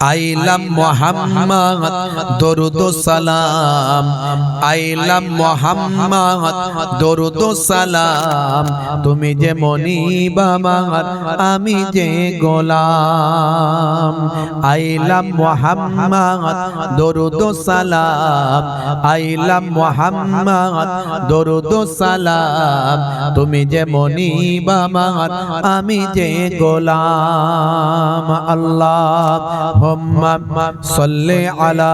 আইলাম মোহাম্মদ, দরুদ সালাম। আইলাম মোহাম্মদ, দরুদ সালাম। তুমি যে মনিবামার আমি যে গোলাম। আইলাম মোহাম্মদ, দরুদ সালাম। আইলাম মোহাম্মদ, দরুদ সালাম। তুমি যে মনিবামার আমি যে গোলাম। আল্লাহ সাল্লি আলা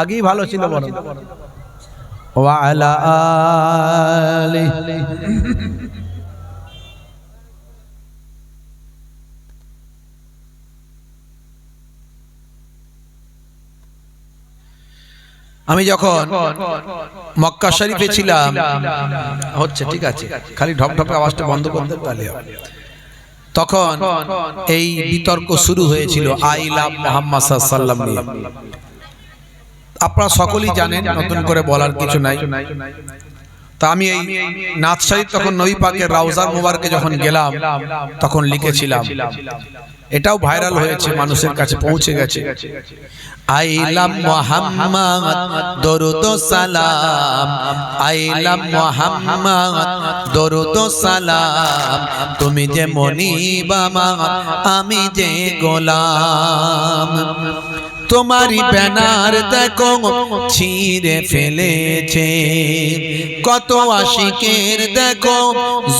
আগেই ভালো ছিল বলো ওয়া আলা আলিহি আমি যখন মক্কা শরীফে ছিলাম, হচ্ছে ঠিক আছে, খালি ঢপ ঢপ আওয়াজটা বন্ধ করতে পারলে। তখন এই বিতর্ক শুরু হয়েছিল আইলাম মোহাম্মদ সাল্লাম আপনারা সকলেই জানেন, নতুন করে বলার কিছু নাই। তা আমি এই নাথ তখন নবী পাকের রাউজার মুবারকে যখন গেলাম, তখন লিখেছিলাম। এটাও ভাইরাল হয়েছে, মানুষের কাছে পৌঁছে গেছে। আইলাম মোহাম্মদ দরুদ সালাম। আইলাম মোহাম্মদ দরুদ সালাম। তুমি যে মনি বাবা আমি যে গোলাম। তোমারই ব্যানার দেখো ছিঁড়ে ফেলেছে। কত আশিকের দেখো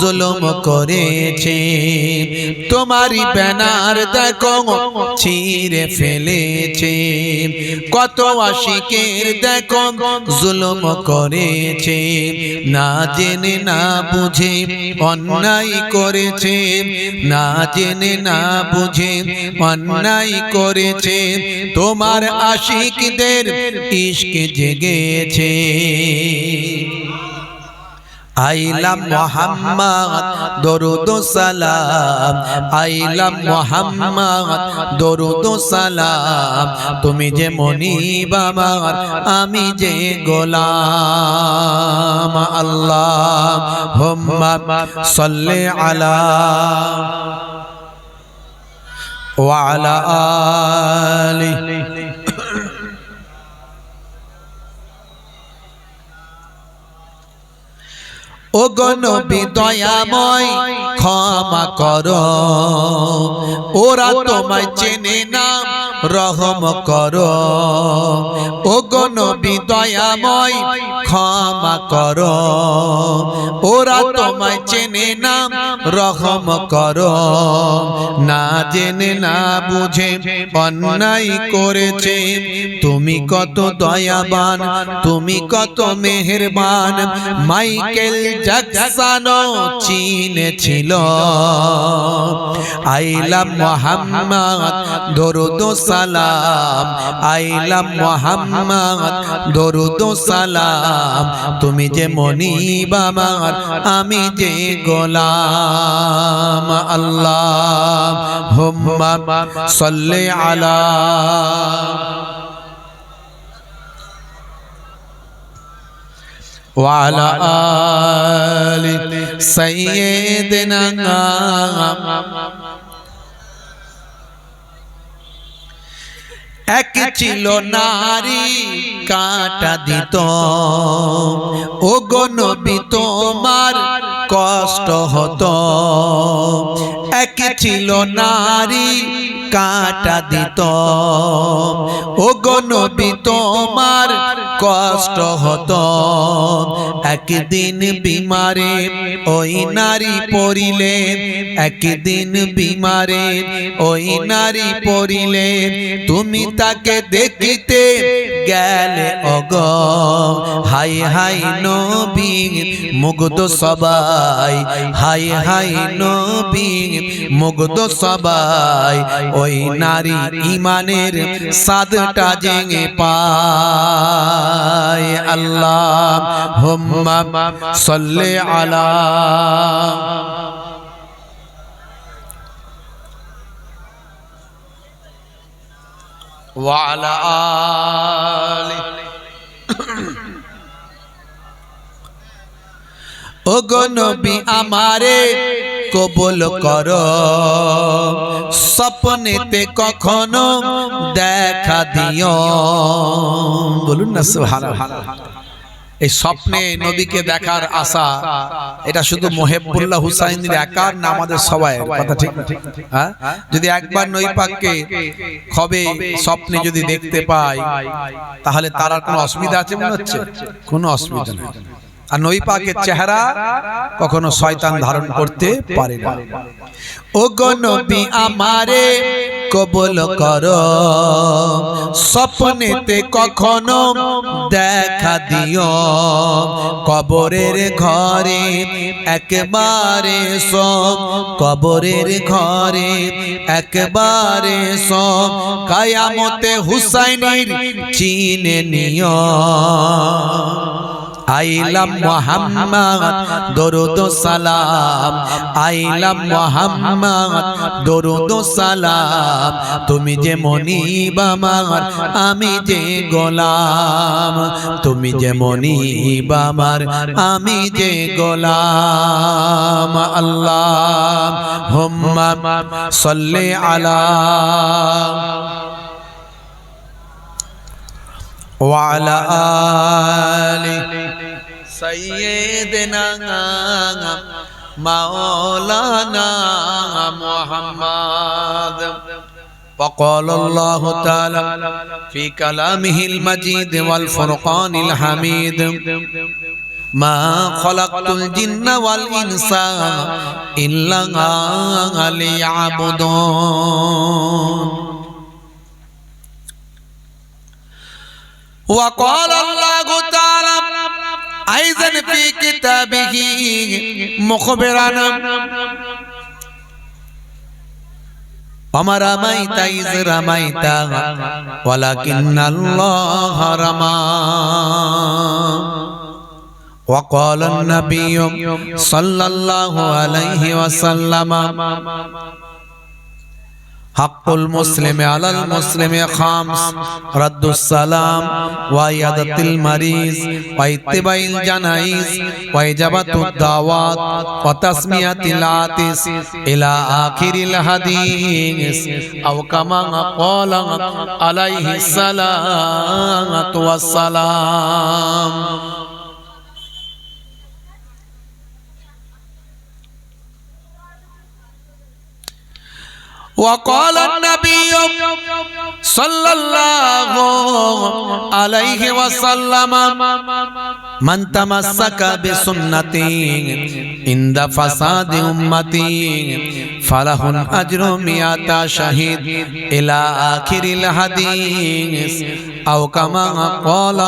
জুলুম করেছে। তোমারই ব্যানার দেখো ছিঁড়ে ফেলেছে। কত আশিকের দেখো জুলুম করেছে। না জেনে না বুঝে অন্যায় করেছে। না জেনে না বুঝে অন্যায় করেছে। তোমার আশিকদের ইশক জেগেছে। আইলাম মোহাম্মদ দরুদ সালাম। আইলাম মোহাম্মদ দরুদ সালাম। তুমি যে মনিবামার আমি যে গোলাম। আল্লাহ হুম্মা সাল্লি আলা وعلى آله ও গণবি দয়াময় ক্ষমা কর ওরা তোমায় চেনে না রহম কর। ও গণবি দয়াময়, ক্ষমা কর। ওরা তোমায় চেনে না, রহম কর। না জেনে, না বুঝে অন্যায় করেছে। তুমি কত দয়াবান, তুমি কত মেহেরবান। মাইকেল জ্যাকসন চিনেছিল আইলাম মোহাম্মদ, দরুদ সালাম আইলাম মোহাম্মদ দরুদ সালাম তুমি যে মনিবামার আমি যে গোলাম আল্লাহ হুম্মা সাল্লি আলা وعلى آل سيدنا এক ছিল নারী। কাটা দিত। ও গনবি তোমার কষ্ট হতো। এক ছিল নারী, কাটা দিত। ও গনবি তোমার কষ্ট হতো। একদিন বিমারে ওই নারী পড়িলে একদিন বিমারে ওই নারী পড়িলে তুমি তাকে দেখিতে গেলে অগ হাই হাই নবী মুগ্ধ সবাই হাই হাই নবী মুগ্ধ সবাই ওই নারী ইমানের সাদটা জেঙে পায় আল্লাহ হুম্মা সাল্লি আলা وعلى آله ও নবী আমারে কবুল কর। স্বপ্নেতে কখনো দেখা দিও। বলুন না এই স্বপ্নে নবীকে দেখার আশা, এটা শুধু মোহেবুল্লাহ হুসাইনের একার না আমাদের সবাই কথা ঠিক? হ্যাঁ? যদি একবার নই পাককে স্বপ্নে যদি দেখতে পাই, তাহলে তার আর কোনো অসুবিধা আছে মনে হচ্ছে? কোনো অসুবিধা নেই। আর নই পাকের চেহারা কখনো শয়তান ধারণ করতে পারে না। ও নবী আমারে কবল কর। স্বপ্নেতে কখনো দেখা দিও। কবরের ঘরে একবারে সব কবরের ঘরে একবারে সব কায়ামতে হুসাইনের চিনে নিও। আইলাম মোহাম্মদ, দরুদ সালাম। আইলাম মোহাম্মদ, দরুদ সালাম। তুমি যে মনিব আমার, আমি যে গোলাম। তুমি যে মনিব আমার, আমি যে গোলাম। আল্লাহ হুম্মা, সাল্লি আলা وعلى آل سيدنا مولانا محمد وقال الله تعالى في كلامه المجيد والفرقان الحميد ما خلقت الجن والإنس إلا ليعبدون وقال الله تعالى أيضا في كتابه مخبرا وما رميت إذ رميت ولكن الله رمى وقال النبي صلى الله عليه وسلم হাক্কুল মুসলিমে আলাল মুসলিমে খামস। রাদ্দুস সালাম ওয়া ইয়াদাতিল মারিজ। ওয়া ইত্তিবাইল জানাইস ওয়া ইজাবাতুদ দাওয়াত। ওয়া তাসমিয়াতিল আতিস। ইলা আখিরিল হাদিস। আও কামা ক্বালা আলাইহি সালাতু ওয়াস সালাম। وقال النبي صلى الله عليه وسلم من تمسك بسنتي عند فساد امتي فله اجر مئة شهيد الى اخر الحديث او كما قال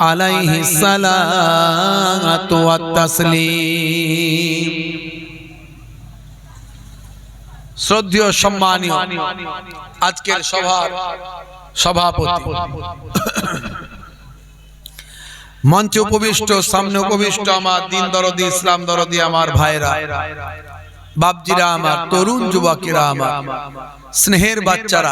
عليه الصلاه والتسليم শ্রদ্ধেয় সম্মানীয় আজকের সভার সভাপতি। মঞ্চে উপবিষ্ট, সামনে উপবিষ্ট আমার দিন দরদি, ইসলাম দরদি আমার ভাইরা, বাপজিরা আমার, তরুণ যুবকেরা আমার, স্নেহের বাচ্চারা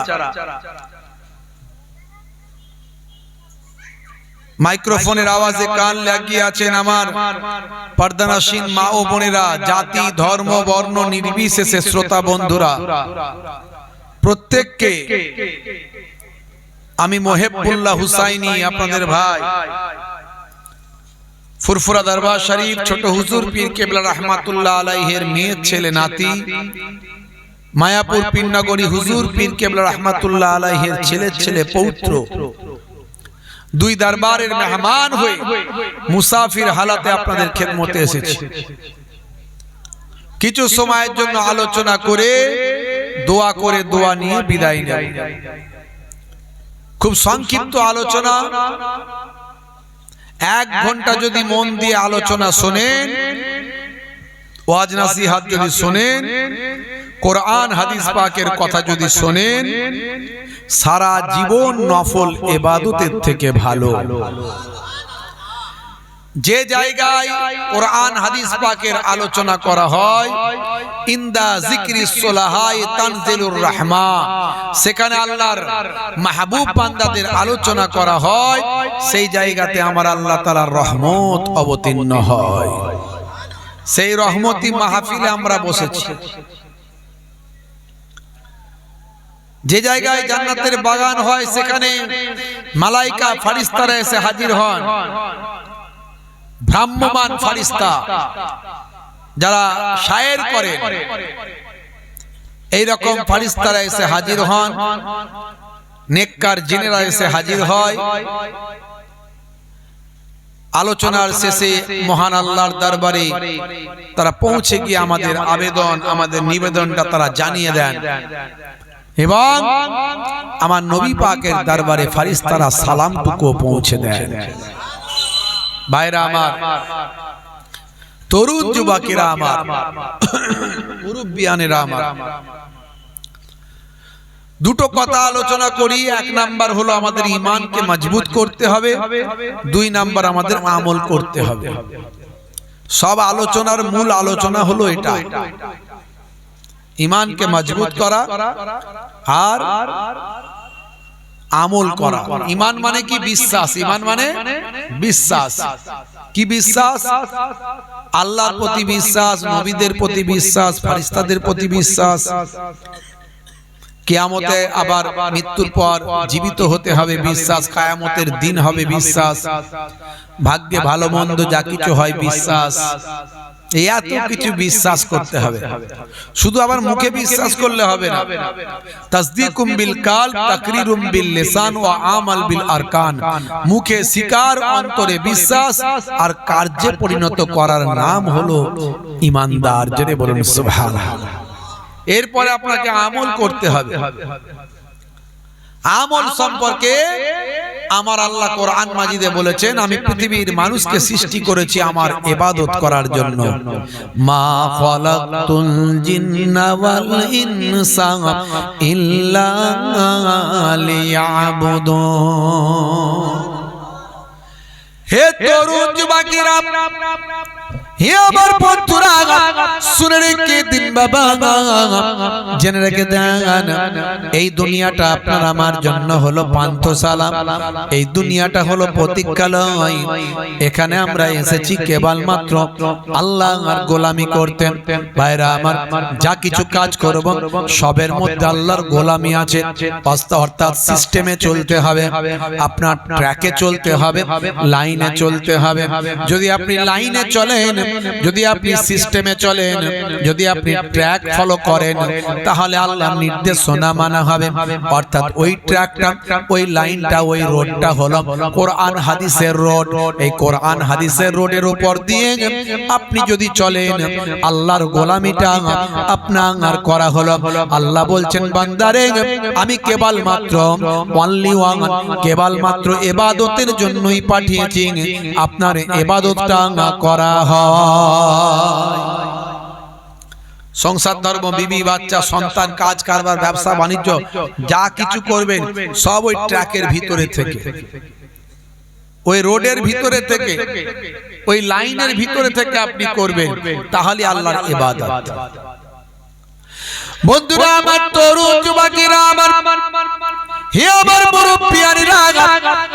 মাইক্রোফোনের আওয়াজে কান লাগিয়ে আছেন আমার পর্দানাসীন মা ও বোনেরা জাতি ধর্ম বর্ণ নির্বিশেষে শ্রোতা বন্ধুরা। প্রত্যেককে আমি মোহেবুল্লাহ হুসাইনি আপনাদের ভাই। ফুরফুরা দরবার শরীফ ছোট হুজুর পীর কেবলা রহমাতুল্লাহ আলাইহের মেয়ের ছেলে নাতি। মায়াপুর পিন্নাগরী হুজুর পীর কেবলা রহমাতুল্লাহ আলাইহের ছেলের ছেলে পৌত্র। দুই দরবারের মেহমান হয়ে মুসাফির হালাতে আপনাদের খেদমতে এসেছি। কিছু সময়ের জন্য আলোচনা করে, দোয়া করে দোয়া নিয়ে বিদায় নেব। খুব সংক্ষিপ্ত আলোচনা। এক ঘণ্টা যদি মন দিয়ে আলোচনা শোনেন ওয়াজ নাসিহাত যদি শোনেন কোরআন হাদিস পাকের কথা যদি শোনেন সারা জীবন নফল এবাদতের থেকে ভালো। যে জায়গায় কোরআন হাদিস পাকের আলোচনা করা হয় ইন্দা জিক্রি সোলাহায় তানজিলুর রহমা। সেখানে আল্লাহর মাহবুব বান্দাদের আলোচনা করা হয় সেই জায়গাতে আমার আল্লাহ তাআলার রহমত অবতীর্ণ হয়। সেই রহমতি মাহফিলে আমরা বসেছি। যে জায়গায় জান্নাতের বাগান হয় সেখানে মালাইকা ফারিস্তারা এসে হাজির হন। ভ্রাম্যমান ফারিস্তা যারা শায়ের করে এই রকম ফারিস্তারা এসে হাজির হন। নেককার জিনেরা এসে হাজির হয়। আলোচনার শেষে মহান আল্লাহর দরবারে তারা পৌঁছে গিয়ে আমাদের আবেদন আমাদের নিবেদনটা তারা জানিয়ে দেন। এবং আমার নবী পাকের দরবারে ফারিস্তারা সালামটুকু পৌঁছে দেন। ভাইরা আমার তরুণ যুবকেরা আমার। মুরব্বিয়ানেরা আমার। দুটো কথা আলোচনা করি, এক নাম্বার হলো আমাদের ইমানকে মজবুত করতে হবে, দুই নাম্বার আমাদের আমল করতে হবে। সব আলোচনার মূল আলোচনা হলো এটা। ইমানকে মজবুত করা আর আমল করা। ইমান মানে কি? বিশ্বাস। ইমান মানে বিশ্বাস। কি বিশ্বাস? আল্লাহর প্রতি বিশ্বাস, নবীদের প্রতি বিশ্বাস ফারিস্তাদের প্রতি বিশ্বাস। কিয়ামতে আবার মৃত্যুর পর জীবিত হতে হবে বিশ্বাস। কায়ামতের দিন হবে বিশ্বাস। ভাগ্যে ভালো মন্দ যা কিছু হয় বিশ্বাস। এত কিছু বিশ্বাস করতে হবে। শুধু আবার মুখে বিশ্বাস করলে হবে না। তাসদিকুম বিল কাল তাকরিরুম বিল লিসান ওয়া আমাল বিল আরকান। মুখে স্বীকার অন্তরে বিশ্বাস আর কার্যে পরিণত করার নাম হলো ইমানদার। জেনে বলুন সুবহানাল্লাহ। এরপরে আপনাকে আমল করতে হবে। আমল সম্পর্কে আমার আল্লাহ কোরআন মাজিদে বলেছেন আমি পৃথিবীর মানুষকে সৃষ্টি করেছি আমার ইবাদত করার জন্য। মা খালাকতুল জিন্না ওয়াল ইনসা ইল্লা লিয়াবুদুন হে তরুণ যুবকেরা হে আমার শুনে রেখে দিন বাবা, জেনে রেখে দেন, এই দুনিয়াটা আপনার আমার জন্য হলো পান্থশালা। এই দুনিয়াটা হলো প্রতীক্ষালয়। এখানে আমরা এসেছি কেবলমাত্র আল্লাহ আর গোলামি করতে। ভাইরা, আমার যা কিছু কাজ করব, সবের মধ্যে আল্লাহর গোলামি আছে। অর্থাৎ সিস্টেমে চলতে হবে। আপনার ট্র্যাকে চলতে হবে, লাইনে চলতে হবে। যদি আপনি লাইনে চলেন যদি আপনি সিস্টেমে চলেন যদি আপনি ট্র্যাক ফলো করেন তাহলে আল্লাহর নির্দেশনা মানা হবে। অর্থাৎ ওই ট্র্যাকটা ওই লাইনটা ওই রোডটা হলো কোরআন হাদিসের রোড এই কোরআন হাদিসের রোডের উপর দিয়ে আপনি যদি চলেন আল্লাহর গোলামিটা আপনার করা হলো। আল্লাহ বলছেন বান্দারে আমি কেবল মাত্র অনলি ওয়ান কেবল মাত্র এবাদতের জন্যই পাঠিয়েছি আপনার এবাদতটা করা হয়। সংসার ধর্ম, বিবি, বাচ্চা, সন্তান, কাজ, কারবার, ব্যবসা, বাণিজ্য, যা কিছু করবেন, সব ওই ট্র্যাকের ভিতরে থেকে। ওই রোডের ভিতরে থেকে, ওই লাইনের ভিতরে থেকে আপনি করবেন, তাহলে আল্লাহর ইবাদত। বন্ধুরা, আমার তরুণ যুবকেরা, আমার হে আমার মুরব্বিয়ানিরা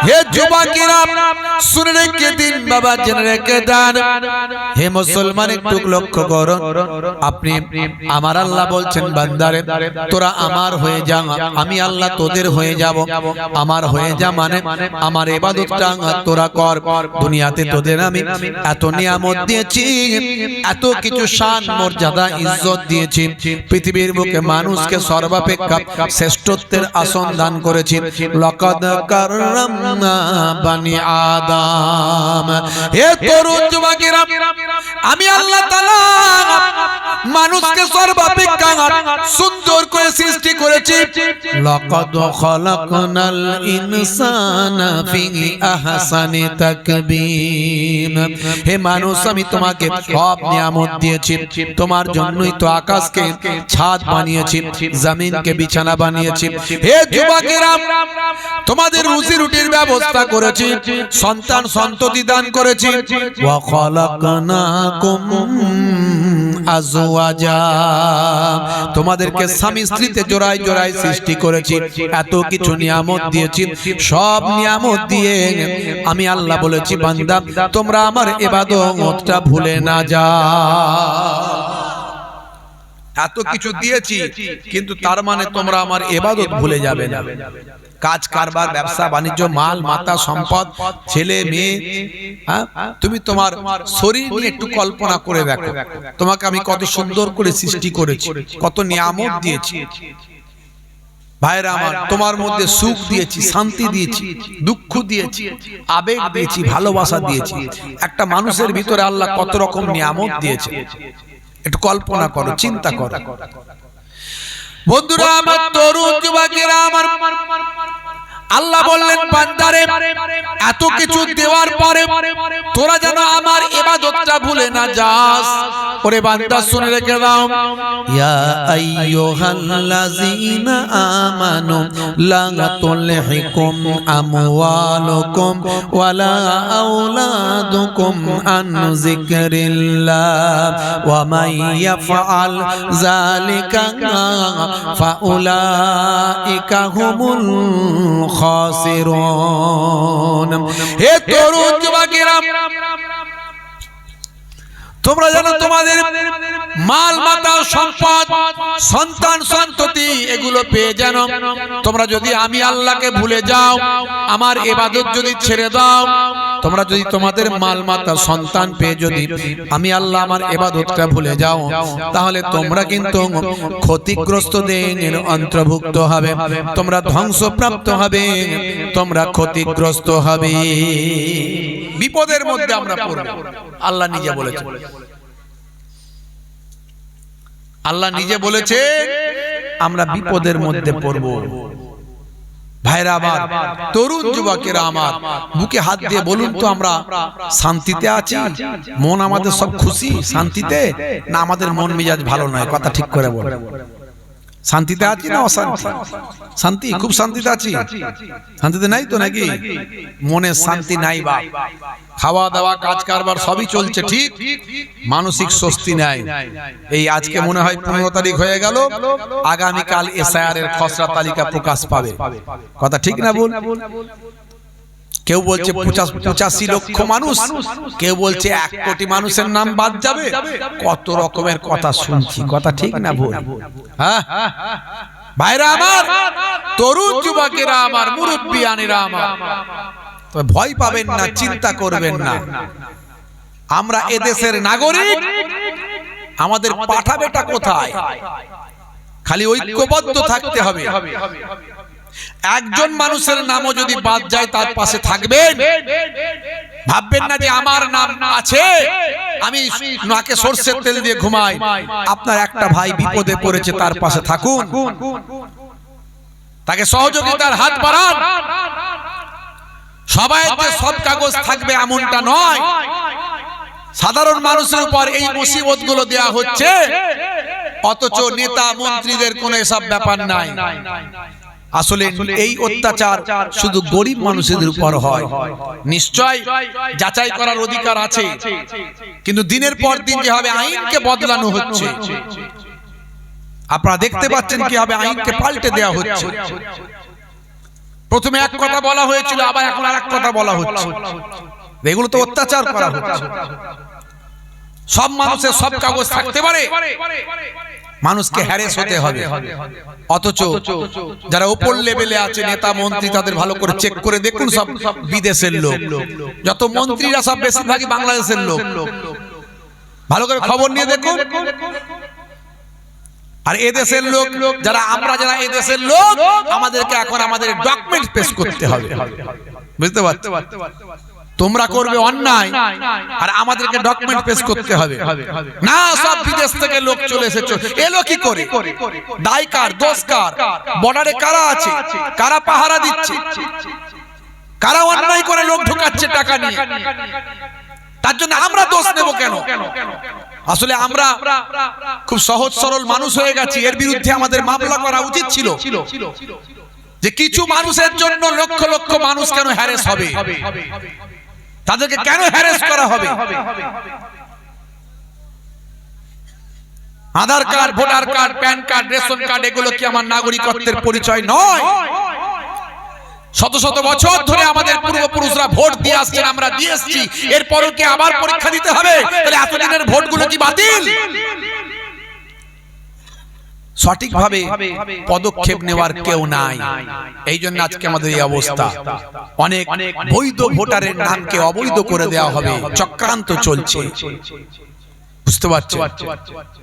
হে যুবকেরা, শুনে রেখে দিন বাবা জেনে রেখে দেন। হে মুসলমান, একটু লক্ষ্য করুন আপনি আমার আল্লাহ বলছেন, বান্দারে, তোরা আমার হয়ে যা, আমি আল্লাহ তোদের হয়ে যাব। আমার হয়ে যা মানে আমার এবাদতটা তোরা কর। দুনিয়াতে তোদের আমি এত নিয়ামত দিয়েছি, এত কিছু শান, মর্যাদা, ইজ্জত দিয়েছি। পৃথিবীর বুকে মানুষকে সর্বাপেক্ষা শ্রেষ্ঠত্বের আসন দান করেছি লকদ আদম। হে তরুণ যুবকেরা, আমি আল্লাহ তাআলা মানুষকে সর্বাপেক্ষা সুন্দর করে সৃষ্টি করেছি। লকদ ইনসানা ফি আহসানি তাকবীম। হে মানুষ, আমি তোমাকে সব নিয়ামত দিয়েছি। তোমার জন্যই তো আকাশকে ছাদ বানিয়েছি, জমিনকে বিছানা বানিয়েছি। হে যুবকেরা তোমাদের রুজি রুটির ব্যবস্থা করেছি, সন্তান সন্ততি দান করেছি। তোমাদেরকে স্বামী স্ত্রীতে জোড়ায় জোড়ায় সৃষ্টি করেছি, এত কিছু নিয়ামত দিয়েছি, সব নিয়ামত দিয়ে আমি আল্লাহ বলেছি, বান্দা, তোমরা আমার এবাদতটা ভুলে না যা। এত কিছু দিয়েছি কিন্তু তার মানে তোমরা আমার এবাদত ভুলে যাবে না। কাজ কারবার ব্যবসা বাণিজ্য মাল মাতা সম্পদ ছেলে মেয়ে হ্যাঁ? তুমি তোমার শরীর নিয়ে একটু কল্পনা করে দেখো। তোমাকে আমি কত সুন্দর করে সৃষ্টি করেছি কত নিয়ামত দিয়েছি। ভাইরা আমার তোমার মধ্যে সুখ দিয়েছি শান্তি দিয়েছি দুঃখ দিয়েছি আবেগ দিয়েছি ভালোবাসা দিয়েছি। একটা মানুষের ভিতরে আল্লাহ কত রকম নিয়ামত দিয়েছে। একটু কল্পনা করো চিন্তা করো। বন্ধুরা আমার তরুণ যুবকেরা আমার আল্লাহ বললেন বান্দারে এত কিছু দেওয়ার পরে তোরা যেন আমার ইবাদতটা ভুলে না যাস। ওরে বান্দা শুনে রেখে দাও। ইয়া আইয়ুহাল্লাযীনা আমানু লা তুলহিকুম আমওয়ালুকুম ওয়ালা আওলাদুকুম আন যিকরিল্লাহ। ওয়া মান ইয়াফআল যালিকা ফাউলাইকা হুমুল খাসিরুন। হে তরুণ যুবকেরা তোমরা জানো তোমাদের মাল মাতা সম্পদ, সন্তান, সন্ততি এগুলো পেয়ে জানো তোমরা যদি আমি আল্লাহকে ভুলে যাও, আমার এবাদত যদি ছেড়ে দাও, তোমরা যদি তোমাদের মাল মাতা সন্তান পেয়ে যদি আমি আল্লাহ আমার এবাদতটা ভুলে যাও, তাহলে তোমরা কিন্তু ক্ষতিগ্রস্ত ক্ষতিগ্রস্তদের অন্তর্ভুক্ত হবে, তোমরা ধ্বংসপ্রাপ্ত হবে, তোমরা ক্ষতিগ্রস্ত হবে। বিপদের মধ্যে আমরা পড়ব। আল্লাহ নিজে বলেছেন। আল্লাহ নিজে বলেছে আমরা বিপদের মধ্যে পড়ব। ভাইরা আমার তরুণ যুবকেরা আমার বুকে হাত দিয়ে বলুন তো আমরা শান্তিতে আছি মন আমাদের সব খুশি শান্তিতে না আমাদের মন মেজাজ ভালো নয় কথা ঠিক করে বল শান্তিতে আছি না অশান্তি? শান্তি খুব শান্তিতে আছি। শান্তিতে নাই তো নাকি? মনে শান্তি নাই বা। খাওয়া দাওয়া কাজ কারবার সবই চলছে ঠিক? মানসিক স্বস্তি নাই। এই আজকে মনে হয় পনেরো তারিখ হয়ে গেল। আগামীকাল এসআইআর এর খসড়া তালিকা প্রকাশ পাবে। কথা ঠিক না বল কেউ বলছে পঁচাশি লক্ষ মানুষ। কেউ বলছে এক কোটি মানুষের নাম বাদ যাবে। কত রকমের কথা শুনছি। কথা ঠিক না ভুল। হ্যাঁ? ভাইরা আমার তরুণ যুবকেরা আমার মুরব্বিয়ানেরা আমার। ভয় পাবেন না চিন্তা করবেন না। আমরা এদেশের নাগরিক। আমাদের পাঠাবেটা কোথায়? খালি ঐক্যবদ্ধ থাকতে হবে। একজন মানুষের নামও যদি বাদ যায় তার পাশে থাকবেন। ভাববেন না যে আমার নাম আছে। আমি নাকে সর্ষের তেল দিয়ে ঘুমাই। আপনার একটা ভাই বিপদে পড়েছে তার পাশে থাকুন। তাকে সহযোগিতার হাত বাড়ান। সবাই যে সব কাগজ থাকবে এমনটা নয়। সাধারণ মানুষের উপর এই মুসিবতগুলো দেওয়া হচ্ছে। অথচ নেতা মন্ত্রীদের কোনো এসব ব্যাপার নাই। আসলে এই অত্যাচার শুধু গরিব মানুষদের উপর হয়। নিশ্চয় যাচাই করার অধিকার আছে। কিন্তু দিনের পর দিন যেভাবে আইনকে বদলানো হচ্ছে আপনারা দেখতে পাচ্ছেন কীভাবে আইনকে পাল্টে দেওয়া হচ্ছে। প্রথমে এক কথা বলা হয়েছিল আবার এখন আর এক কথা বলা হচ্ছে। এগুলো তো অত্যাচার করা হচ্ছে। সব মানুষের সব কাগজ থাকতে পারে। মানুষকে হ্যারেস হতে হবে। অথচ যারা উপর লেভেলে আছে নেতা মন্ত্রী তাদের ভালো করে চেক করে দেখুন সব বিদেশের লোক। যত মন্ত্রীরা সব বেশিরভাগই বাংলাদেশের লোক। ভালো করে খবর নিয়ে দেখুন। আর এদেশের লোক যারা আমরা যারা এদেশের লোক আমাদেরকে এখন আমাদের ডকুমেন্ট পেশ করতে হবে। বুঝতে পারছ তোমরা করবে অন্যায়। আর আমাদেরকে ডকুমেন্ট পেশ করতে হবে। না সব বিদেশ থেকে লোক চলে এসেছে। এলো কি করে? দায় কার? দোষ কার বর্ডারে কারা আছে? কারা পাহারা দিচ্ছে? কারা অন্যায় করে লোক ঢোকাচ্ছে টাকা নিয়ে? তার জন্য আমরা দোষ নেব কেন? আসলে আমরা খুব সহজ সরল মানুষ হয়ে গেছি। এর বিরুদ্ধে আমাদের মামলা করা উচিত ছিল। যে কিছু মানুষের জন্য লক্ষ লক্ষ মানুষ কেন হ্যারেস হবে? তাদেরকে কেন হ্যারেস করা হবে? Aadhaar card voter card PAN card ration card এগুলো কি আমার নাগরিকত্বের পরিচয় নয়? শত শত বছর ধরে আমাদের পূর্বপুরুষরা ভোট দিয়ে আসছেন, আমরা দিয়ে এসেছি। এরপরও কি আবার পরীক্ষা দিতে হবে? তাহলে এতদিনের ভোটগুলো কি বাতিল? সঠিকভাবে পদক্ষেপ নেওয়ার কেউ নাই। এই জন্য আজকে আমাদের এই অবস্থা। অনেক বৈধ ভোটারের নামকে অবৈধ করে দেওয়া হবে। চক্রান্ত চলছে। বুঝতে পারছ।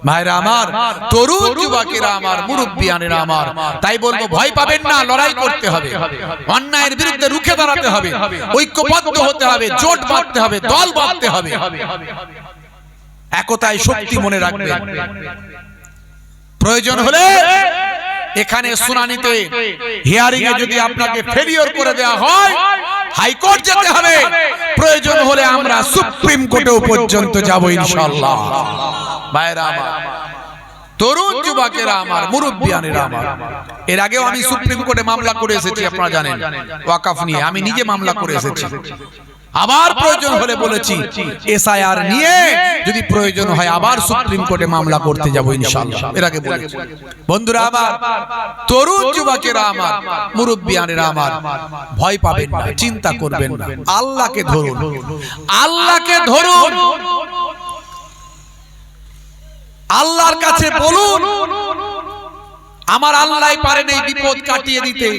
ভাইরা আমার তরুণ যুবকেরা আমার মুরব্বিয়ানেরা আমার। তাই বলব ভয় পাবেন না লড়াই করতে হবে। অন্যায়ের বিরুদ্ধে রুখে দাঁড়াতে হবে। ঐক্যবদ্ধ হতে হবে জোট বাঁধতে হবে দল বাঁধতে হবে। একতায় শক্তি মনে রাখবেন। প্রয়োজন হলে এখানে শুনানিতে হিয়ারিং এ যদি আপনাকে ফেলিওর করে দেওয়া হয় হাইকোর্ট যেতে হবে। প্রয়োজন হলে আমরা সুপ্রিম কোর্টেও পর্যন্ত যাব ইনশাআল্লাহ। ভাইরা আমার তরুণ যুবকেরা আমার মুরব্বিয়ানেরা আমার। এর আগেও আমি সুপ্রিম কোর্টে মামলা করে এসেছি আপনারা জানেন। ওয়াকাফ নিয়ে আমি নিজে মামলা করে এসেছি। আবার প্রয়োজন হলে বলেছি এসআইআর নিয়ে যদি প্রয়োজন হয় আবার সুপ্রিম কোর্টে মামলা করতে যাব ইনশাআল্লাহ। এর আগে বলেছি। বন্ধুরা আমার তরুণ যুবকেরা আমার মুরব্বিয়ানেরা আমার ভয় পাবেন না চিন্তা করবেন না। আল্লাহকে ধরুন। আল্লাহকে ধরুন। আল্লাহর কাছে বলুন। আমার আল্লাহ পারেন এই বিপদ কাটিয়ে দিতে।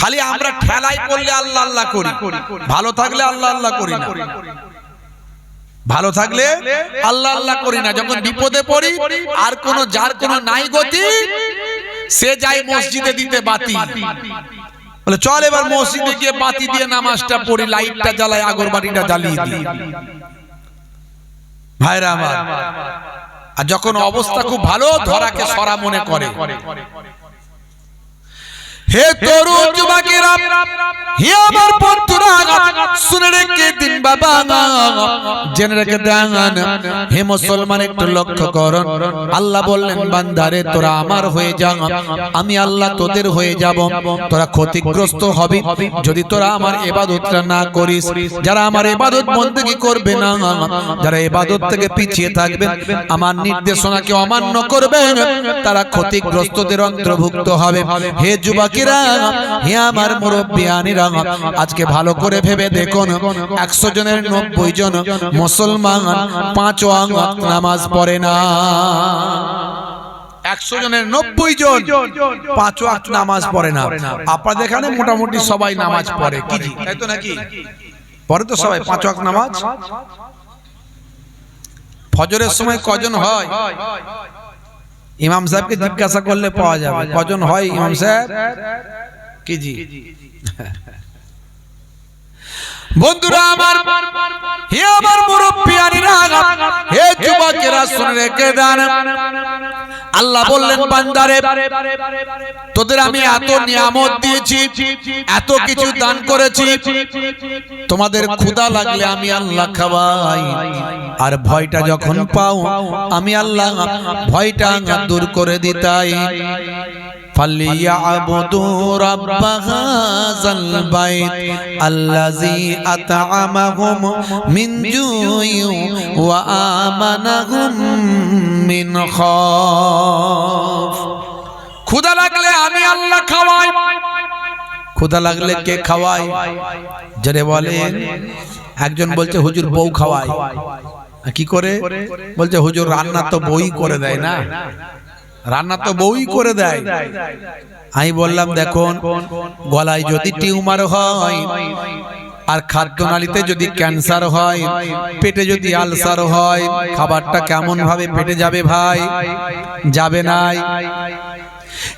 খালি আমরা ঠেলাই পড়লে আল্লাহ আল্লাহ করি। ভালো থাকলে আল্লাহ আল্লাহ করি না। ভালো থাকলে আল্লাহ আল্লাহ করি না। যখন বিপদে পড়ি, আর কোন যার কোন নাই গতি, সে যায় মসজিদে দিতে বাতি। বলে, চল এবার মসজিদে গিয়ে বাতি দিয়ে নামাজটা পড়ি, লাইটটা জ্বালাই, আগরবাতিটা জ্বালিয়ে দিই। ভাইরা আমার আর যখন অবস্থা খুব ভালো ধরাকে সরা মনে করে। হে তরুণ যুবকেরা হে আমার বন্ধুরা শুনে রেখে দিন বাবা জেনে রেখে দেন। হে মুসলমান একটু লক্ষ্য করুন। আল্লাহ বললেন বান্দারে তোরা আমার হয়ে যা আমি আল্লাহ তোদের হয়ে যাব। তোরা ক্ষতিগ্রস্ত হবি। যদি তোরা আমার ইবাদতটা না করিস যারা আমার ইবাদত বন্দেগী করবে না যারা ইবাদত থেকে পিছিয়ে থাকবে আমার নির্দেশনাকে অমান্য করবে তারা ক্ষতিগ্রস্তদের অন্তর্ভুক্ত হবে। হে যুবক আজকে ভালো করে ভেবে দেখুন, একশো জনের মুসলমান পাঁচ নামাজ পড়ে না। একশো জনের নব্বই জন পাঁচ ওয়াক্ত নামাজ পড়ে না। আপনাদের এখানে মোটামুটি সবাই নামাজ পড়ে, কি তো নাকি? পরে তো সবাই, পাঁচ ওয়াক্ত নামাজ? ফজরের সময় কজন হয়? ইমাম সাহেবকে জিজ্ঞাসা করলে পাওয়া যাবে। কজন হয় ইমাম সাহেব? কি জি বন্ধুরা আমার হে আমার মুরব্বিয়ানিরা হে যুবকেরা শুনে রেখে দেন। আল্লাহ বললেন বান্দারে তোদের আমি এত নিয়ামত দিয়েছি এত কিছু দান করেছি তোমাদের ক্ষুধা লাগলে আমি আল্লাহ খাওয়াই আর ভয়টা যখন পাও আমি আল্লাহ ভয়টা দূর করে দিতাই فليعبدوا رب هذا البيت الذي أطعمهم من جوع وآمنهم মিন খুদা ক্ষুদা লাগলে আমি আল্লাহ খাওয়াই। ক্ষুদা লাগলে কে খাওয়াই? যারে বলে একজন বলছে, হুজুর বউ খাওয়াই। কি করে? বলছে, হুজুর রান্না তো বই করে দেয় না। রান্না তো বউই করে দেয়। আমি বললাম, দেখুন, গলায় যদি টিউমার হয় আর খাদ্য নালীতে যদি ক্যান্সার হয় পেটে যদি আলসার হয় খাবারটা কেমন ভাবে পেটে যাবে ভাই? যাবে নাই।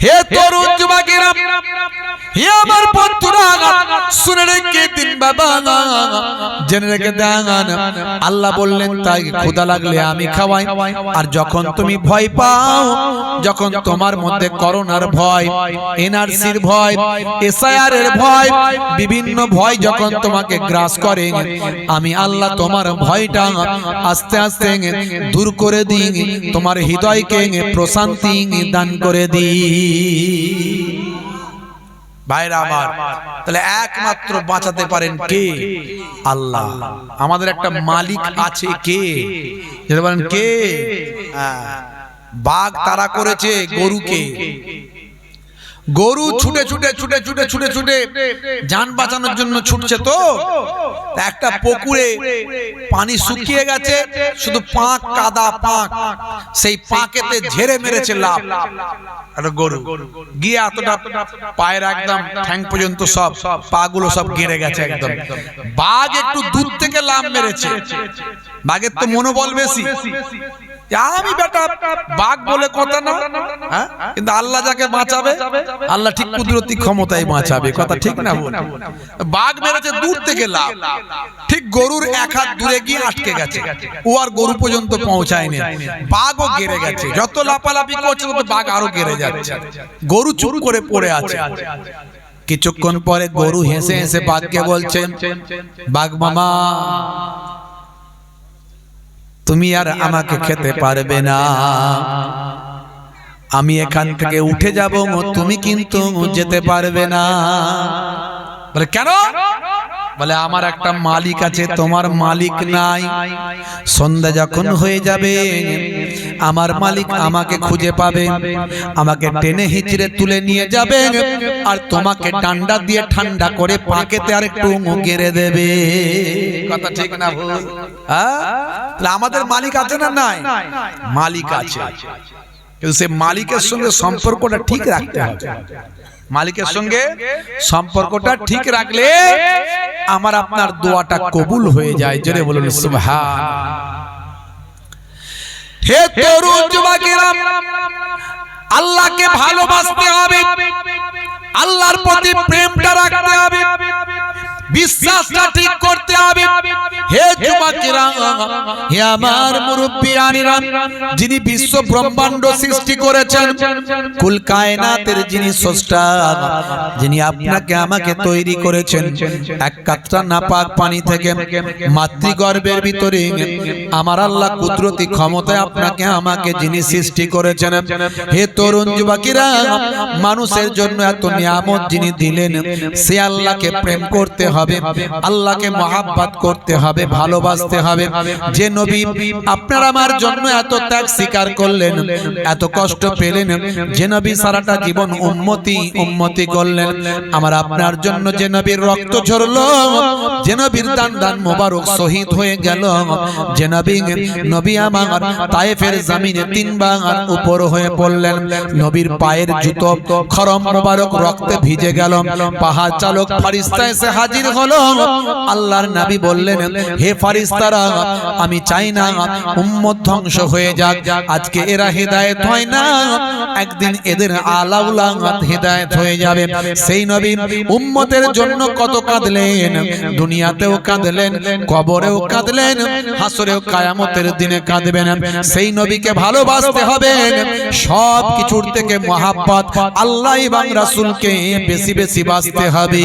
হে তরুণ যুবকেরা, হে আমার বন্ধুরা, শুনে রেখে দিন বাবা। জেনে রেখে দেন, আল্লাহ বললেন, তাই ক্ষুধা লাগলে আমি খাওয়াই। আর যখন তুমি ভয় পাও, যখন তোমার মধ্যে করোনার ভয়, এনআরসির ভয় এসআইআর এর ভয়, বিভিন্ন ভয় যখন তোমাকে গ্রাস করে, আমি আল্লাহ তোমার ভয়টা আস্তে আস্তে দূর করে দিই, তোমার হৃদয়কে প্রশান্তি দান করে দিই। ভাইরা তাহলে একমাত্র বাঁচাতে পারেন কে? আল্লাহ। আমাদের একটা মালিক আছে কে? হ্যাঁ। বাঘ করেছে গরুকে। গরু ছুটে ছুটে ছুটে ছুটে ছুটে ছুটে যান বাঁচানোর জন্য ছুটছে তো। একটা পুকুরে পানি শুকিয়ে গেছে শুধু পাঁক কাদা পাঁক সেই পাঁকেতে ঝেড়ে মেরেছে লাভ গরু। গিয়ে এতটা পায়ের একদম ঠ্যাং পর্যন্ত সব পাগুলো সব গেড়ে গেছে একদম। বাঘ একটু দূর থেকে লাভ মেরেছে। বাঘের তো মনোবল বেশি। আমি বেটা বাঘ বলে কথা না। হ্যাঁ? কিন্তু আল্লাহ যাকে বাঁচাবে, আল্লাহ ঠিক কুদরতি ক্ষমতায় বাঁচাবে। কথা ঠিক না বাঘ মেরেছে দূর থেকে লাভ ঠিক গরুর এক হাত দূরে গিয়ে আটকে গেছে। ও আর গরু পর্যন্ত পৌঁছায়নি। বাঘও গেড়ে গেছে। যত লাপালাপি করছে, তত বাঘ আরও গেড়ে যাচ্ছে। গরু চুপ করে পড়ে আছে। কিছুক্ষণ পরে গরু হেসে হেসে বাঘকে বলছেন বাঘ মামা তুমি আর আমাকে খেতে পারবে না। আমি এখান থেকে উঠে যাব তুমি কিন্তু যেতে পারবে না। বলে কেন? বলে আমার একটা মালিক আছে তোমার মালিক নাই। সন্ধ্যা যখন হয়ে যাবে আমার মালিক আমাকে খুঁজে পাবে। আমাকে টেনে হিচড়ে তুলে নিয়ে যাবে আর তোমাকে ডান্ডা দিয়ে ঠান্ডা করে পাকেতে আর একটু গেড়ে দেবে। কথা ঠিক না ভুল? তাহলে আমাদের মালিক আছে না নাই? মালিক আছে। কিন্তু সে মালিকের সঙ্গে সম্পর্কটা ঠিক রাখতে হবে। মালিকের সঙ্গে সম্পর্কটা ঠিক রাখলে আমার আপনার দোয়াটা কবুল হয়ে যায়। জোরে বলুন সুবহান হে তরুণ যুবকেরা আল্লাহকে ভালোবাসতে হবে। আল্লাহর প্রতি প্রেমটা রাখতে হবে। বিশ্বাসটা ঠিক করতে হবে। হে যুবকেরা হে আমার মুরব্বিয়ানিরা যিনি বিশ্ব ব্রহ্মাণ্ড সৃষ্টি করেছেন, কুল কায়নাতের যিনি স্রষ্টা, যিনি আপনাকে আমাকে তৈরি করেছেন, এক কাতরা নাপাক পানি থেকে, মাতৃগর্ভের ভিতরে, আমার আল্লাহ কুদরতি ক্ষমতায় আপনাকে আমাকে যিনি সৃষ্টি করেছেন, হে তরুণ যুবকেরা, মানুষের জন্য এত নিয়ামত যিনি দিলেন, সে আল্লাহকে প্রেম করতে হবে। আল্লাহকে মহাব্বাত করতে হবে, ভালোবাসতে হবে। যে নবী, আপনার আমার জন্য এত ত্যাগ স্বীকার করলেন, এত কষ্ট পেলেন, যে নবী সারাটা জীবন উন্মতি উন্মতি করলেন। আমার আপনার জন্য যে নবীর রক্ত ঝরলো, যে নবীর দান দান মোবারক শহীদ হয়ে গেল, যে নবী নবী আমার তায়েফের জামিনে তিনবার উপর হয়ে পড়লেন। নবীর পায়ের জুতো খরম মোবারক রক্তে ভিজে গেল। পাহাড় চালক ফারিস্তা এসে হাজির হলো আল্লাহর নবী বললেন, হে ফারিস্তারা, আমি চাই না উম্মত ধ্বংস হয়ে যাক, আজকে এরা হেদায়েত হয় না, একদিন এদের আলাউলা হেদায়েত হয়ে যাবে। সেই নবী উম্মতের জন্য কত কাঁদলেন, দুনিয়াতেও কাঁদলেন, কবরেও কাঁদলেন, হাসরেও কায়ামতের দিনে কাঁদবেন। সেই নবীকে ভালোবাসতে হবে, সব কিছুর থেকে মহাব্বত, আল্লাহ এবং রাসূলকে বেশি বেশি বাসতে হবে।